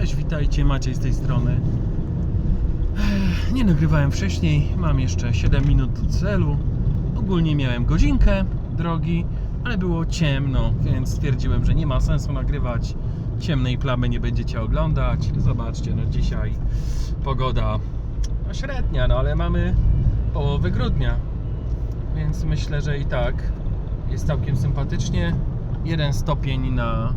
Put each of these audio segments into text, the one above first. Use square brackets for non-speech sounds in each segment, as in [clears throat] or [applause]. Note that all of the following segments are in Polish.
Cześć, witajcie, Maciej z tej strony. Nie nagrywałem wcześniej, mam jeszcze 7 minut do celu. Ogólnie miałem godzinkę drogi, ale było ciemno, więc stwierdziłem, że nie ma sensu nagrywać. Ciemnej plamy nie będziecie oglądać. Zobaczcie, no dzisiaj pogoda średnia, no ale mamy połowę grudnia, więc myślę, że i tak jest całkiem sympatycznie. Jeden stopień na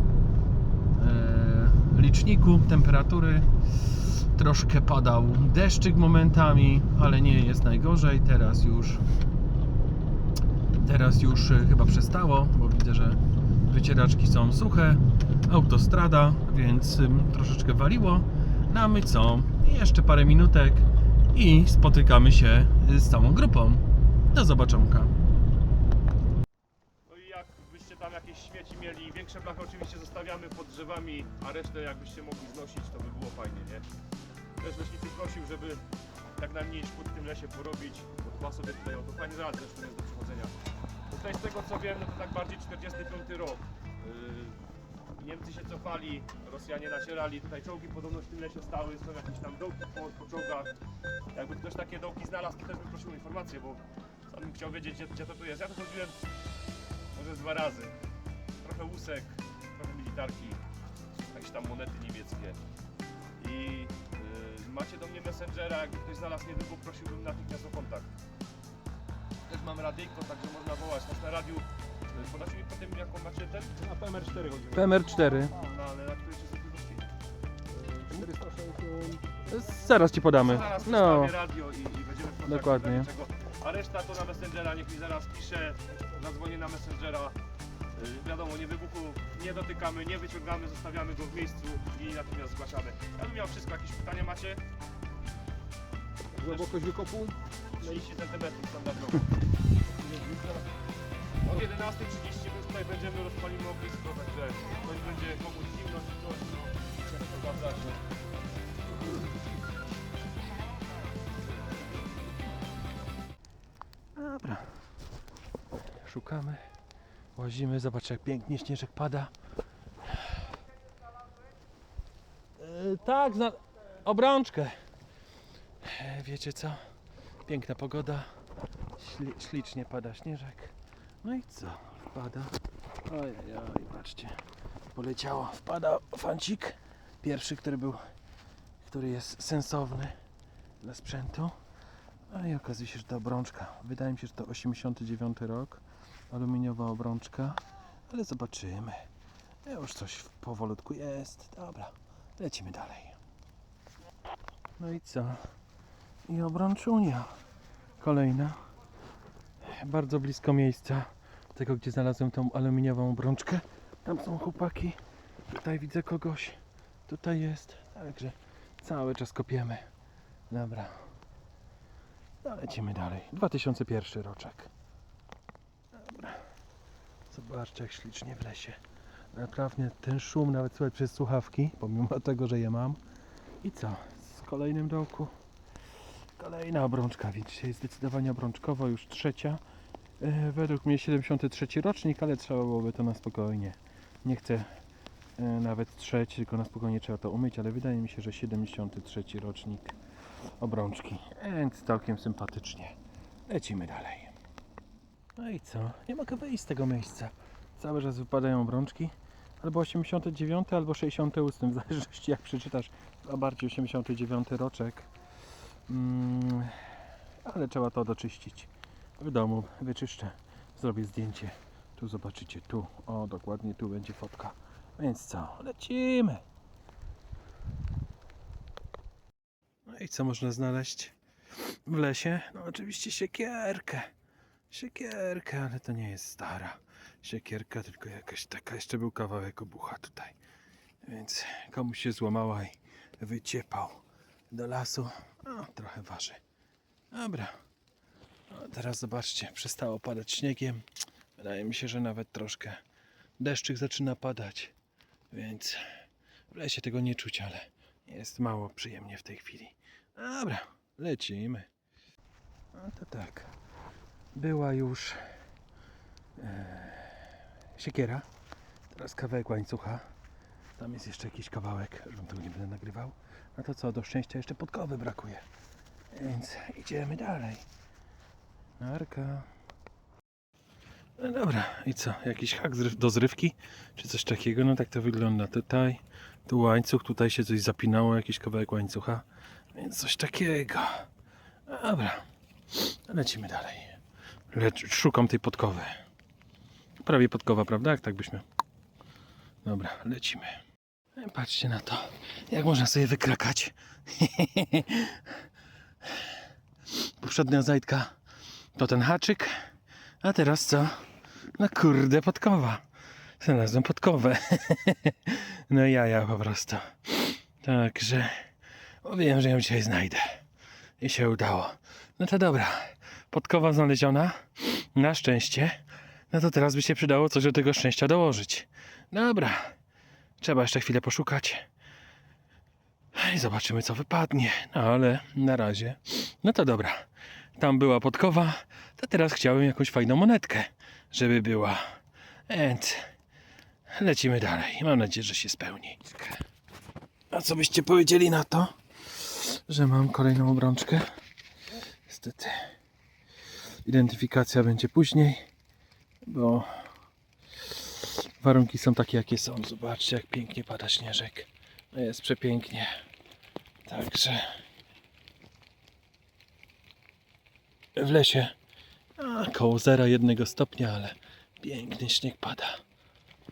liczniku temperatury. Troszkę padał deszczyk momentami, ale nie jest najgorzej. Teraz już teraz już e, chyba przestało, bo widzę, że wycieraczki są suche. Autostrada, więc troszeczkę waliło. No a my co? Jeszcze parę minutek i spotykamy się z całą grupą. Do zobaczonka. No i jakbyście tam jakieś śmieci mieli, większe blachy oczywiście zostawiamy pod drzewami, a resztę jakbyście mogli znosić, to by było fajnie, nie? Też leśnicy prosił, żeby jak najmniej szkód w tym lesie porobić, bo chyba sobie tutaj to fajnie zaraz zresztą jest do przechodzenia. Tutaj z tego co wiem, no to tak bardziej 45 rok. Yy, Niemcy się cofali, Rosjanie nacierali, tutaj czołgi podobno w tym lesie stały, są jakieś tam dołki po, po czołgach. Jakby ktoś takie dołki znalazł, to też bym prosił o informację, bo sam bym chciał wiedzieć, gdzie, gdzie to tu jest. Ja to chodziłem może dwa razy. Trochę łusek, trochę militarki, jakieś tam monety niemieckie. I y, macie do mnie messengera, jakby ktoś znalazł nie wybuch, prosiłbym natychmiast o kontakt. Też mam radyjko, także można wołać nas na radiu. Y, Podacie mi potem jaką macie ten? Na PMR 4 chodzi. PMR4. No ale na której? 460. Zaraz ci podamy. Zaraz No. no. radio i, i będziemy w kontakcie Dokładnie. w razie czego. A reszta to na Messengera, niech mi zaraz pisze, zadzwonię na Messengera. Y, wiadomo, nie wybuchu nie dotykamy, nie wyciągamy, zostawiamy go w miejscu i natychmiast zgłaszamy. Ja bym miał wszystko, jakieś pytania macie? Głębokość wykopu 30 cm standardowo. Od 11.30 my tutaj będziemy, rozpalimy ognisko, także ktoś będzie komuś zimno, czy coś, no, to zapraszam. Dobra. Szukamy, łazimy, zobacz jak pięknie śnieżek pada. E, tak, obrączkę. E, wiecie co? Piękna pogoda. Śli... Ślicznie pada śnieżek. No i co? Wpada. Ojej, oj, patrzcie. Poleciało. Wpada fancik. Pierwszy, który był, który jest sensowny dla sprzętu. No i okazuje się, że to obrączka. Wydaje mi się, że to 89 rok. Aluminiowa obrączka. Ale zobaczymy. Już coś powolutku jest. Dobra, lecimy dalej. No i co? I obrączunia. Kolejna. Bardzo blisko miejsca tego, gdzie znalazłem tą aluminiową obrączkę. Tam są chłopaki. Tutaj widzę kogoś. Tutaj jest. Także cały czas kopiemy. Dobra. No, lecimy dalej. 2001 roczek. Zobaczcie jak ślicznie w lesie. Naprawdę ten szum nawet słychać przez słuchawki, pomimo [laughs] tego, że je mam. I co? Z kolejnym dołku. Kolejna obrączka, więc dzisiaj zdecydowanie obrączkowo, już trzecia. E, według mnie 73 rocznik, ale trzeba byłoby to na spokojnie. Nie chcę e, nawet trzeć, tylko na spokojnie trzeba to umyć, ale wydaje mi się, że 73 rocznik obrączki. Więc całkiem sympatycznie. Lecimy dalej. No i co? Nie mogę wyjść z tego miejsca. Cały czas wypadają obrączki. Albo 89, albo 68, w zależności jak przeczytasz. A bardziej 89 roczek. Mm, ale trzeba to doczyścić. W domu wyczyszczę. Zrobię zdjęcie. Tu zobaczycie, tu. O, dokładnie tu będzie fotka. Więc co? Lecimy. No i co można znaleźć w lesie? No oczywiście siekierkę. Siekierkę, ale to nie jest stara siekierka, tylko jakaś taka, jeszcze był kawałek obucha tutaj. Więc komuś się złamała i wyciepał do lasu. No, trochę waży. Dobra. No, teraz zobaczcie, przestało padać śniegiem. Wydaje mi się, że nawet troszkę deszczyk zaczyna padać. Więc w lesie tego nie czuć, ale jest mało przyjemnie w tej chwili. Dobra, lecimy. No to tak. Była już e, siekiera. Teraz kawałek łańcucha. Tam jest jeszcze jakiś kawałek, żebym tego nie będę nagrywał. A to co, do szczęścia jeszcze podkowy brakuje. Więc idziemy dalej. Narka. No dobra, i co? Jakiś hak do zrywki? Czy coś takiego? No tak to wygląda. Tutaj, tu łańcuch, tutaj się coś zapinało, jakiś kawałek łańcucha. Więc coś takiego. Dobra, lecimy dalej. Lecz szukam tej podkowy. Prawie podkowa, prawda? Jak tak byśmy. Dobra, lecimy. E, Patrzcie na to. Jak można sobie wykrakać. [laughs] Poprzednia zajdka to ten haczyk. A teraz co? No kurde, podkowa. Znalazłem podkowę. [laughs] no jaja po prostu. Także mówiłem, że ją dzisiaj znajdę. I się udało. No to dobra. Podkowa znaleziona. Na szczęście. No to teraz by się przydało coś do tego szczęścia dołożyć. Dobra. Trzeba jeszcze chwilę poszukać. I zobaczymy, co wypadnie. No ale na razie. No to dobra. Tam była podkowa. To teraz chciałem jakąś fajną monetkę, żeby była. Więc lecimy dalej. Mam nadzieję, że się spełni. A co byście powiedzieli na to, że mam kolejną obrączkę? Niestety. Identyfikacja będzie później, bo warunki są takie, jakie są. Zobaczcie, jak pięknie pada śnieżek. No jest przepięknie. Także w lesie a, koło 0,1 stopnia, ale piękny śnieg pada.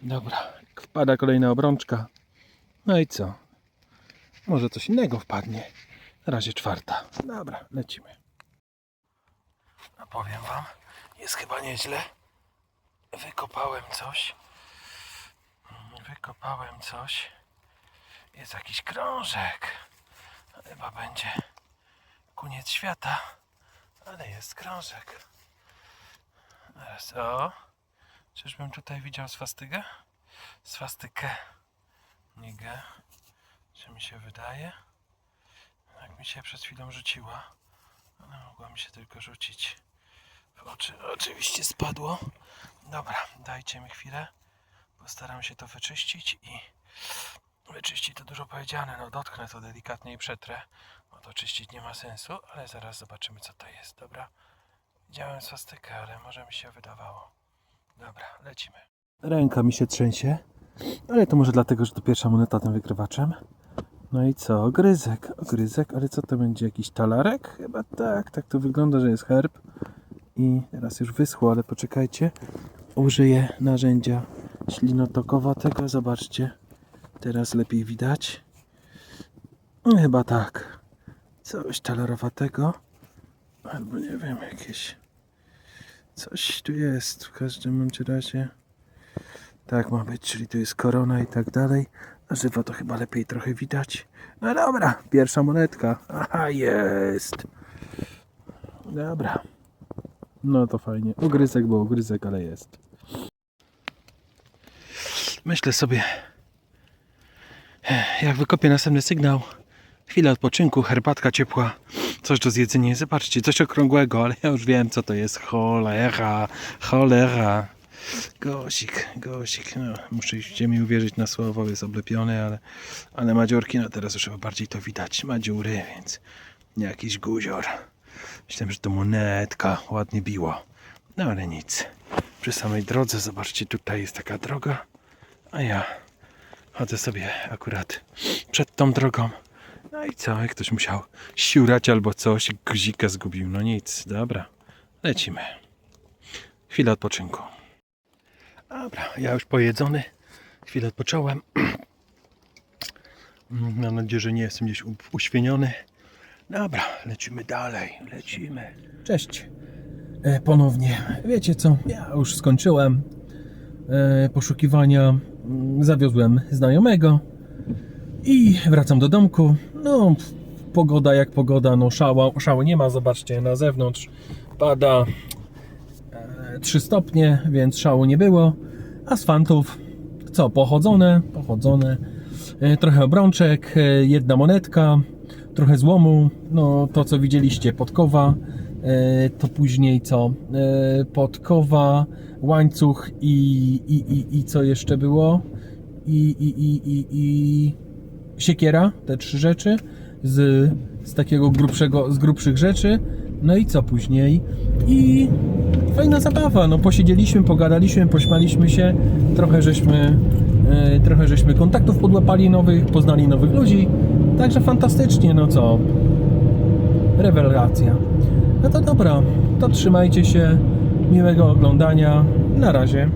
Dobra, wpada kolejna obrączka. No i co? Może coś innego wpadnie. Na razie czwarta. Dobra, lecimy. Powiem wam, jest chyba nieźle. Wykopałem coś. Wykopałem coś. Jest jakiś krążek. Chyba będzie koniec świata. Ale jest krążek. Teraz o. Czyżbym tutaj widział swastygę? Swastykę. Nie ge. Czy mi się wydaje? Jak mi się przed chwilą rzuciła. Ale mogła mi się tylko rzucić oczy. Oczywiście spadło. Dobra, dajcie mi chwilę. Postaram się to wyczyścić i wyczyścić to dużo powiedziane. No dotknę to delikatnie i przetrę. Bo to czyścić nie ma sensu, ale zaraz zobaczymy co to jest, dobra? Widziałem swastykę, ale może mi się wydawało. Dobra, lecimy. Ręka mi się trzęsie, ale to może dlatego, że to pierwsza moneta tym wykrywaczem. No i co? Ogryzek, ogryzek, ale co to będzie? Jakiś talarek? Chyba tak, tak to wygląda, że jest herb. I teraz już wyschło, ale poczekajcie. Użyję narzędzia ślinotokowatego, zobaczcie. Teraz lepiej widać. No, Chyba tak. Coś talerowatego. Albo nie wiem, jakieś. Coś tu jest w każdym razie. Tak ma być, czyli tu jest korona i tak dalej. Na żywo to chyba lepiej trochę widać. No dobra, pierwsza monetka. Aha, jest. Dobra. No to fajnie. Ogryzek był ogryzek, ale jest. Myślę sobie, jak wykopię następny sygnał, chwila odpoczynku, herbatka ciepła, coś do zjedzenia. Zobaczcie, coś okrągłego, ale ja już wiem, co to jest. Cholera, cholera. Gosik, gosik. No, musicie mi uwierzyć na słowo, jest oblepiony, ale, ale madziurki, no teraz już chyba bardziej to widać. Ma dziury, więc jakiś guzior. Myślałem, że to monetka ładnie biło. No ale nic. Przy samej drodze, zobaczcie, tutaj jest taka droga, a ja chodzę sobie akurat przed tą drogą. No i co, ktoś musiał siurać albo coś, guzika zgubił. No nic, dobra, lecimy. Chwila odpoczynku. Dobra, ja już pojedzony. Chwilę odpocząłem. [clears throat] Mam nadzieję, że nie jestem gdzieś uświeniony. Dobra, lecimy dalej, lecimy. Cześć. E, ponownie. Wiecie co, ja już skończyłem e, poszukiwania. Mm, Zawiozłem znajomego i wracam do domku. No, pogoda jak pogoda, no szała, szału nie ma, zobaczcie, na zewnątrz pada e, 3 stopnie, więc szału nie było. Asfantów, co, pochodzone, pochodzone, e, trochę obrączek, e, jedna monetka, trochę złomu, no to co widzieliście, podkowa, e, to później co, e, podkowa, łańcuch i, i, i, i co jeszcze było? i, i, i, i, i siekiera, te trzy rzeczy z, z takiego grubszego, z grubszych rzeczy. No i co później? I fajna zabawa, no posiedzieliśmy, pogadaliśmy, pośmialiśmy się, trochę żeśmy, e, trochę żeśmy kontaktów podłapali nowych, poznali nowych ludzi, także fantastycznie, no co, rewelacja. No to dobra, to trzymajcie się, miłego oglądania, na razie.